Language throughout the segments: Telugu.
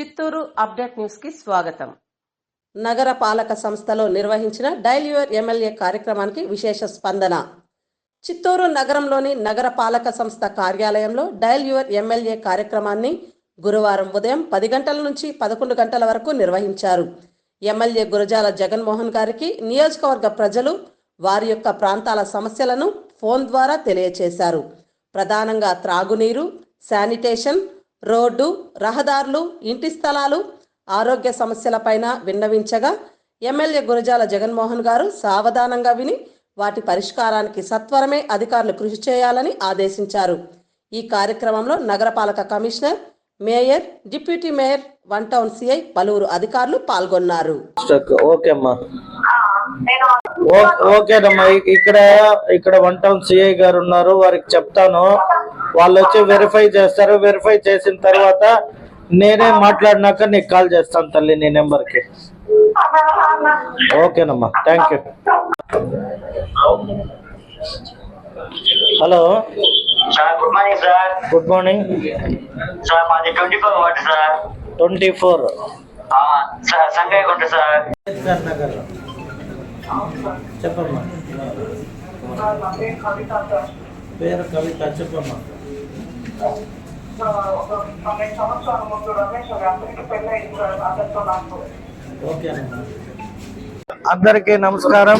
చిత్తూరు అప్డేట్ న్యూస్కి స్వాగతం. నగర పాలక సంస్థలో నిర్వహించిన డైల్ యువర్ ఎమ్మెల్యే కార్యక్రమానికి విశేష స్పందన. చిత్తూరు నగరంలోని నగర పాలక సంస్థ కార్యాలయంలో డైల్ యువర్ ఎమ్మెల్యే కార్యక్రమాన్ని గురువారం ఉదయం పది గంటల నుంచి పదకొండు గంటల వరకు నిర్వహించారు. ఎమ్మెల్యే గురజాల జగన్మోహన్ గారికి నియోజకవర్గ ప్రజలు వారి యొక్క ప్రాంతాల సమస్యలను ఫోన్ ద్వారా తెలియచేశారు. ప్రధానంగా త్రాగునీరు శానిటేషన్ రోడ్డు రహదారులు ఇంటి స్థలాలు ఆరోగ్య సమస్యలపైన విన్నవించగా ఎమ్మెల్యే గురజాల జగన్మోహన్ గారు సావధానంగా విని వాటి పరిష్కారానికి సత్వరమే అధికారులు కృషి చేయాలని ఆదేశించారు. ఈ కార్యక్రమంలో నగరపాలక commissioner mayor deputy mayor one town CI పలువురు అధికారులు పాల్గొన్నారు. స్టక్ ఓకే అమ్మా. నేను ఓ- ఓకేనమ్మా. ఇక్కడ ఇక్కడ వన్ టౌన్ సిఐ గారు ఉన్నారు. వారికి చెప్తాను. వాళ్ళు వచ్చి వెరిఫై చేస్తారు. వెరిఫై చేసిన తర్వాత నేనే మాట్లాడినాక నీకు కాల్ చేస్తాను తల్లి నీ నెంబర్కి ఓకేనమ్మా. Thank you hello good morning sir good morning sir మాది twenty four what sir twenty four ఆ, సార్ సంగయ్య గుంట సార్ చెప్పమ్మా. పేరు కవిత చెప్పమ్మా. అందరికీ నమస్కారం.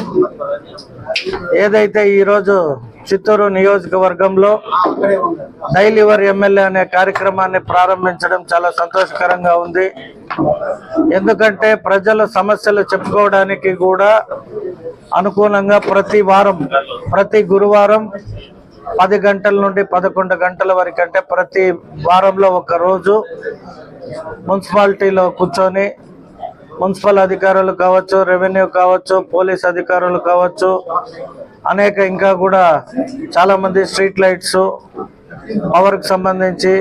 ఏదైతే ఈరోజు చిత్తూరు నియోజకవర్గంలో డైలివర్ ఎమ్మెల్యే అనే కార్యక్రమాన్ని ప్రారంభించడం చాలా సంతోషకరంగా ఉంది. ఎందుకంటే ప్రజల సమస్యలు చెప్పుకోవడానికి కూడా అనుకూలంగా ప్రతి వారం ప్రతి గురువారం పది గంటల నుండి పదకొండు గంటల వరకు అంటే ప్రతి వారంలో ఒక రోజు మున్సిపాలిటీలో కూర్చొని మున్సిపల్ అధికారులు కావచ్చు రెవెన్యూ కావచ్చు పోలీస్ అధికారులు కావచ్చు అనేక ఇంకా కూడా చాలామంది స్ట్రీట్ లైట్స్ పవర్కి సంబంధించి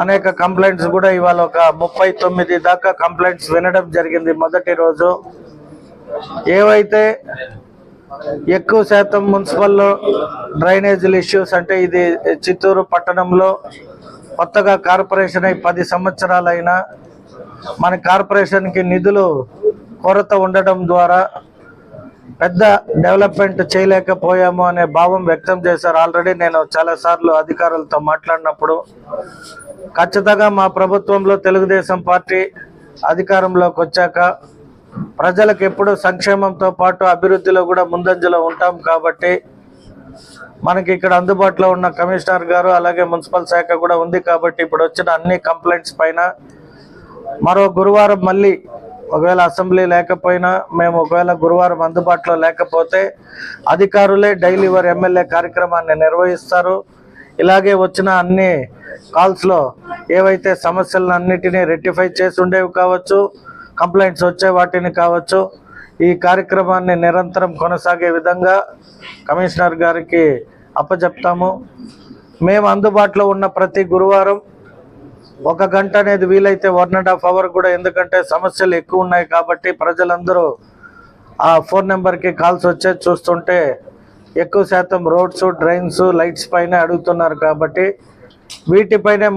అనేక కంప్లైంట్స్ కూడా ఇవాళ ఒక ముప్పై తొమ్మిది దాకా కంప్లైంట్స్ వినడం జరిగింది మొదటి రోజు. ఏవైతే ఎక్కువ శాతం మున్సిపల్లో డ్రైనేజీల ఇష్యూస్ అంటే ఇది చిత్తూరు పట్టణంలో కొత్తగా కార్పొరేషన్ అయి పది సంవత్సరాలైనా మన కార్పొరేషన్కి నిధులు కొరత ఉండడం ద్వారా పెద్ద డెవలప్మెంట్ చేయలేకపోయాము అనే భావం వ్యక్తం చేశారు. ఆల్రెడీ నేను చాలాసార్లు అధికారులతో మాట్లాడినప్పుడు ఖచ్చితంగా మా ప్రభుత్వంలో తెలుగుదేశం పార్టీ అధికారంలోకి వచ్చాక ప్రజలకు ఎప్పుడు సంక్షేమంతో పాటు అభివృద్ధిలో కూడా ముందంజలో ఉంటాం కాబట్టి మనకి ఇక్కడ అందుబాటులో ఉన్న కమిషనర్ గారు అలాగే మున్సిపల్ శాఖ కూడా ఉంది కాబట్టి ఇప్పుడు వచ్చిన అన్ని కంప్లైంట్స్ పైన మరో గురువారం మళ్ళీ ఒకవేళ అసెంబ్లీ లేకపోయినా మేము ఒకవేళ గురువారం అందుబాటులో లేకపోతే అధికారులే డైలీ వారి ఎమ్మెల్యే కార్యక్రమాన్ని నిర్వహిస్తారు. ఇలాగే వచ్చిన అన్ని కాల్స్లో ఏవైతే సమస్యలను అన్నిటినీ రెక్టిఫై చేసి ఉండేవి కావచ్చు. కంప్లైంట్స్ వచ్చే వాటిని కావచ్చు ఈ కార్యక్రమాన్ని నిరంతరం కొనసాగే విధంగా కమిషనర్ గారికి అప్పచెప్తాము మేము అందుబాటులో ఉన్న ప్రతి గురువారం ఒక గంట అనేది వీలైతే వన్ అండ్ హాఫ్ అవర్ కూడా ఎందుకంటే సమస్యలు ఎక్కువ ఉన్నాయి కాబట్టి ప్రజలందరూ ఆ ఫోన్ నెంబర్కి కాల్స్ వచ్చే చూస్తుంటే ఎక్కువ శాతం రోడ్స్ డ్రైన్స్ లైట్స్ పైన అడుగుతున్నారు కాబట్టి వీటిపైనే